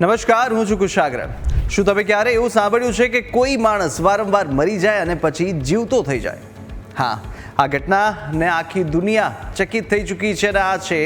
નમસ્કાર, હું છું કુશાગ્ર. શું તમે ક્યારે એવું સાંભળ્યું છે કે કોઈ માણસ વારંવાર મરી જાય અને પછી જીવતો થઈ જાય? હા, આ ઘટનાને આખી દુનિયા ચકિત થઈ ચૂકી છે અને આ છે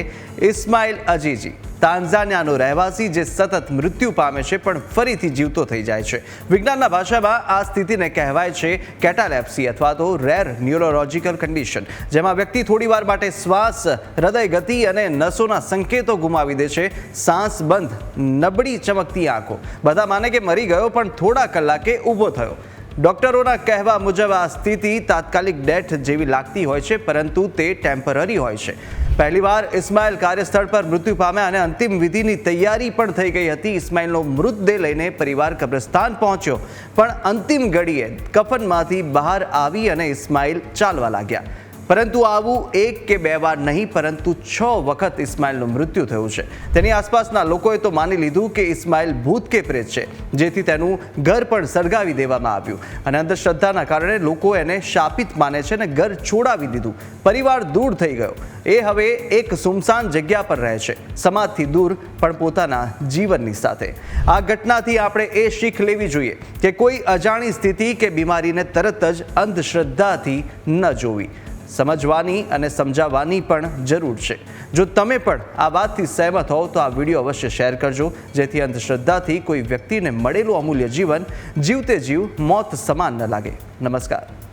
ઇસ્માઇલ અજીજી. તાન્ઝાનિયાનો રહેવાસી જે સતત મૃત્યુ પામે છે, પણ ફરીથી જીવતો થઈ જાય છે. વિજ્ઞાનના ભાષામાં આ સ્થિતિને કહેવાય છે કેટાલેપ્સી અથવા તો રેર ન્યુરોલોજીકલ કન્ડિશન જેમાં વ્યક્તિ થોડીવાર માટે શ્વાસ, હૃદય ગતિ અને નસોના સંકેતો ગુમાવી દે છે. સાંસ બંધ, નબળી ચમકતી આંખો. બધા માને કે મરી ગયો, પણ થોડા કલાકે ઊભો થયો. ડોક્ટરોના કહેવા મુજબ આ સ્થિતિ તાત્કાલિક ડેથ જેવી લાગતી હોય છે, પરંતુ તે ટેમ્પરરી હોય છે. પહેલીવાર ઇસ્માઇલ કાર્યસ્થળ પર મૃત્યુ પામ્યા અને અંતિમ વિધિની તૈયારી પણ થઈ ગઈ હતી. ઇસ્માઇલનો મૃતદેહ લઈને પરિવાર કબ્રસ્તાન પહોંચ્યો, પણ અંતિમ ઘડીએ કફનમાંથી બહાર આવી અને ઇસ્માઇલ ચાલવા લાગ્યા. પરંતુ આવું એક કે બે વાર નહીં, પરંતુ છ વખત ઇસ્માઇલનું મૃત્યુ થયું છે. તેની આસપાસના લોકોએ તો માની લીધું કે ઇસ્માઇલ ભૂત કે પ્રેત છે, જેથી તેનું ઘર પણ સળગાવી દેવામાં આવ્યું. અને અંધશ્રદ્ધાના કારણે લોકો એને શાપિત માને છે અને ઘર છોડાવી દીધું. પરિવાર દૂર થઈ ગયો. એ હવે એક સુમસાન જગ્યા પર રહે છે. સમાજથી દૂર, પણ પોતાના જીવનની સાથે. આ ઘટનાથી આપણે એ શીખ લેવી જોઈએ કે કોઈ અજાણી સ્થિતિ કે બીમારીને તરત જ અંધશ્રદ્ધાથી ન જોવી. સમજવાની અને સમજાવવાની પણ જરૂર છે. જો તમે પણ આ વાતથી સહેમત હોવ તો આ વીડિયો અવશ્ય શેર કરજો, જેથી અંધશ્રદ્ધાથી કોઈ વ્યક્તિને મળેલું અમૂલ્ય જીવન જીવતે જીવ મોત સમાન ન લાગે. નમસ્કાર.